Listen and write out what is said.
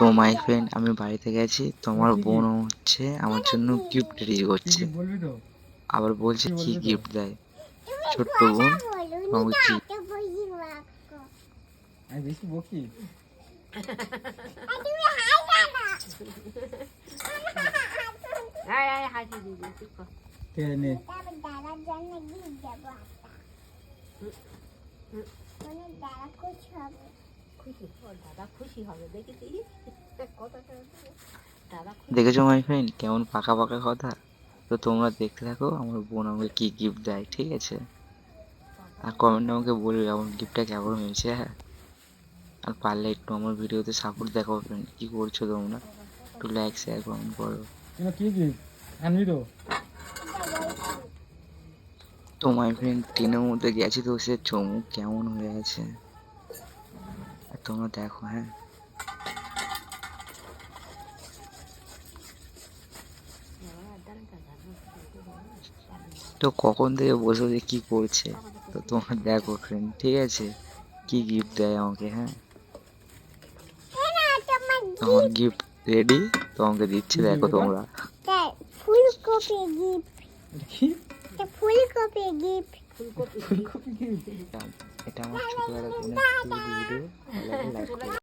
তো my friend আমি বাড়িতে গেছি। তোমার বোন হচ্ছে, আমার জন্য গিফট রেডি করছে। আবার বলছে কি গিফট দেয়? ছোট্ট বোন আমাকে দিদি দেখেছ মাই ফ্রেন্ড কেমন পাকা পাকা কথা? তো তোমরা দেখতে থাকো আমার বোন আমাকে কি গিফট দেয় ঠিক আছে? আর কমেন্টে আমাকে বলবে আমার গিফটটা কেমন হয়েছে হ্যাঁ? আর পারলে একটু আমার ভিডিওতে সাপোর্ট দেখাও ফ্রেন্ড কি করছ তোমরা? একটু লাইক শেয়ার কমেন্ট করো। কি আনবি তো তো মাই ফ্রেন্ড ট্রেনের মধ্যে গেছি তো সে চমুক কেমন হয়ে আছে তোমরা দেখো হ্যাঁ। তো কখন থেকে বসে বসে কি করছে? তো তোমরা দেখো ফ্রেন্ড ঠিক আছে? কি গিফট দেয় আমাকে হ্যাঁ? আমার গিফট রেডি তো আমাকে দিচ্ছে দেখো তোমরা। ফুলকপি গিফট কি? ফুলকপি গিফট ফুলকপি। এটা আমার ছোটবেলার কোনো ভিডিও।